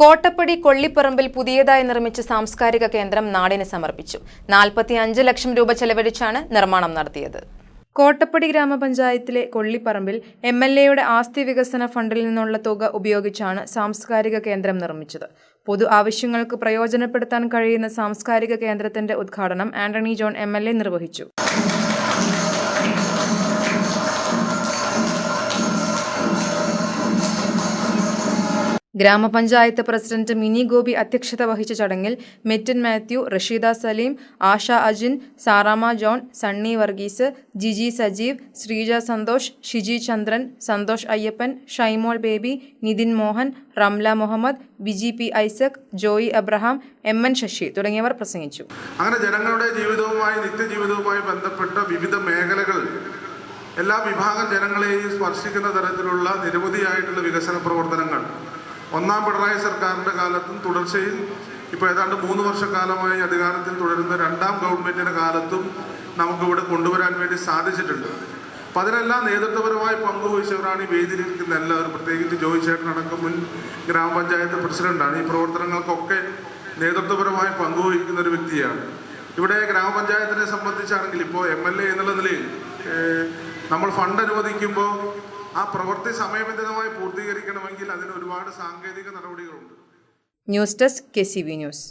കോട്ടപ്പടി കൊള്ളിപ്പറമ്പിൽ പുതിയതായി നിർമ്മിച്ച സാംസ്കാരിക കേന്ദ്രം നാടിന് സമർപ്പിച്ചു. നാൽപ്പത്തി അഞ്ച് ലക്ഷം രൂപ ചെലവഴിച്ചാണ് നിർമ്മാണം നടത്തിയത്. കോട്ടപ്പടി ഗ്രാമപഞ്ചായത്തിലെ കൊള്ളിപ്പറമ്പിൽ എം എൽ എയുടെ ആസ്തി വികസന ഫണ്ടിൽ നിന്നുള്ള തുക ഉപയോഗിച്ചാണ് സാംസ്കാരിക കേന്ദ്രം നിർമ്മിച്ചത്. പൊതു ആവശ്യങ്ങൾക്ക് പ്രയോജനപ്പെടുത്താൻ കഴിയുന്ന സാംസ്കാരിക കേന്ദ്രത്തിന്റെ ഉദ്ഘാടനം ആന്റണി ജോൺ എ നിർവഹിച്ചു. ഗ്രാമപഞ്ചായത്ത് പ്രസിഡന്റ് മിനി ഗോപി അധ്യക്ഷത വഹിച്ച ചടങ്ങിൽ Metin Mathew Rasheeda Saleem Asha Ajin Saramma John Sunny Varghese Jiji Sajeev Sreeja Santhosh Shiji Chandran Santhosh Ayyappan Shymol Baby Nithin Mohan Ramla Muhammad Viji P Isaac Joy Abraham M N Sasi തുടങ്ങിയവർ പ്രസംഗിച്ചു. അങ്ങനെ ജനങ്ങളുടെ ജീവിതവുമായി നിത്യജീവിതവുമായി ബന്ധപ്പെട്ട വിവിധ മേഖലകൾ എല്ലാ വിഭാഗം ജനങ്ങളെയും സ്പർശിക്കുന്ന തരത്തിലുള്ള നിരവധിയായിട്ടുള്ള വികസന പ്രവർത്തനങ്ങൾ ഒന്നാം പിണറായി സർക്കാരിന്റെ കാലത്തും തുടർച്ചയിൽ ഇപ്പോൾ ഏതാണ്ട് മൂന്ന് വർഷക്കാലമായി അധികാരത്തിൽ തുടരുന്ന രണ്ടാം ഗവൺമെന്റിന്റെ കാലത്തും നമുക്കിവിടെ കൊണ്ടുവരാൻ വേണ്ടി സാധിച്ചിട്ടുണ്ട്. അപ്പം അതിനെല്ലാം നേതൃത്വപരമായി പങ്കുവഹിച്ചവരാണ് ഈ വേദിയിലിരിക്കുന്ന എല്ലാവരും. പ്രത്യേകിച്ച് ജോയി ചേട്ടനടക്കം മുൻ ഗ്രാമപഞ്ചായത്ത് പ്രസിഡന്റാണ്. ഈ പ്രവർത്തനങ്ങൾക്കൊക്കെ നേതൃത്വപരമായി പങ്കുവഹിക്കുന്ന ഒരു വ്യക്തിയാണ്. ഇവിടെ ഗ്രാമപഞ്ചായത്തിനെ സംബന്ധിച്ചാണെങ്കിൽ ഇപ്പോൾ എം എൽ എ എന്നുള്ള നിലയിൽ നമ്മൾ ഫണ്ട് അനുവദിക്കുമ്പോൾ ആ പ്രവൃത്തി സമയബന്ധിതമായി പൂർത്തീകരിക്കണമെങ്കിൽ അതിന് ഒരുപാട് സാങ്കേതിക നടപടികളുണ്ട്. News desk K C V news.